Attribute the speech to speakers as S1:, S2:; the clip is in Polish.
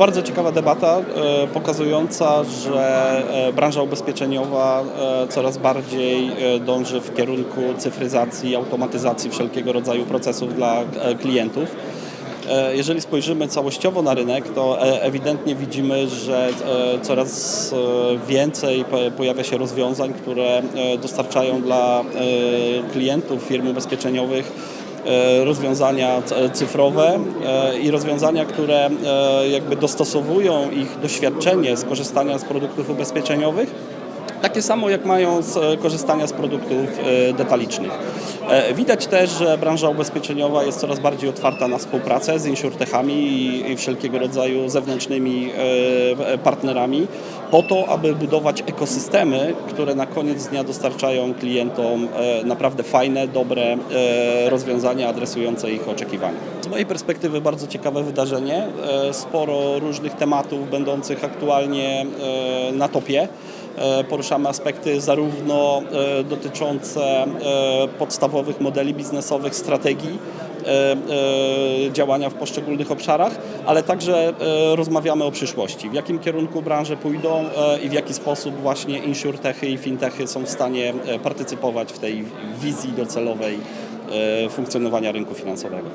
S1: Bardzo ciekawa debata, e, pokazująca, że e, branża ubezpieczeniowa e, coraz bardziej dąży w kierunku cyfryzacji, automatyzacji wszelkiego rodzaju procesów dla klientów. Jeżeli spojrzymy całościowo na rynek, to ewidentnie widzimy, że coraz więcej po- pojawia się rozwiązań, które dostarczają dla klientów firm ubezpieczeniowych rozwiązania c- cyfrowe e, i rozwiązania, które e, jakby dostosowują ich doświadczenie z korzystania z produktów ubezpieczeniowych takie samo jak mają z e, korzystania z produktów e, detalicznych. E, Widać też, że branża ubezpieczeniowa jest coraz bardziej otwarta na współpracę z insurtechami i, wszelkiego rodzaju zewnętrznymi e, partnerami po to, aby budować ekosystemy, które na koniec dnia dostarczają klientom e, naprawdę fajne, dobre e, rozwiązania adresujące ich oczekiwania. Z mojej perspektywy bardzo ciekawe wydarzenie, e, sporo różnych tematów będących aktualnie na topie. Poruszamy aspekty zarówno dotyczące podstawowych modeli biznesowych, strategii działania w poszczególnych obszarach, ale także e, rozmawiamy o przyszłości. W jakim kierunku branże pójdą e, i w jaki sposób właśnie insurtechy i fintechy są w stanie e, partycypować w tej wizji docelowej e, funkcjonowania rynku finansowego.